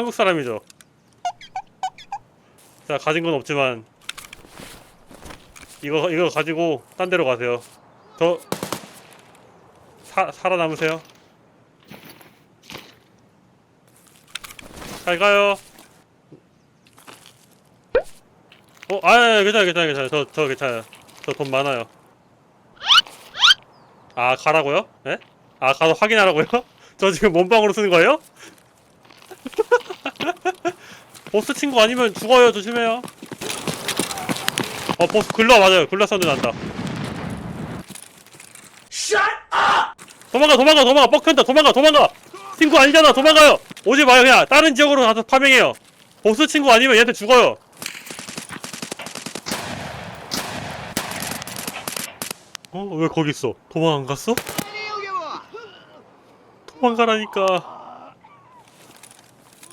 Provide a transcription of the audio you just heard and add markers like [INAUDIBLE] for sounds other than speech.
한국 사람이죠. 자 가진 건 없지만 이거 이거 가지고 딴 데로 가세요. 더 사, 살아남으세요. 잘 가요. 어, 아, 괜찮아, 괜찮아, 괜찮아. 저, 저 괜찮아요. 저 돈 많아요. 아, 가라고요? 예? 아, 가서 확인하라고요? [LAUGHS] 저 지금 몸빵으로 쓰는 거예요? 보스 친구 아니면 죽어요. 조심해요. 어, 보스 글러 맞아요. 글러 사운드 난다. 도망가, 도망가, 도망가. 뻑한다. 도망가, 도망가. 친구 아니잖아. 도망가요. 오지 마요. 그냥 다른 지역으로 가서 파밍해요. 보스 친구 아니면 얘한테 죽어요. 어? 왜 거기 있어? 도망 안 갔어? 도망가라니까.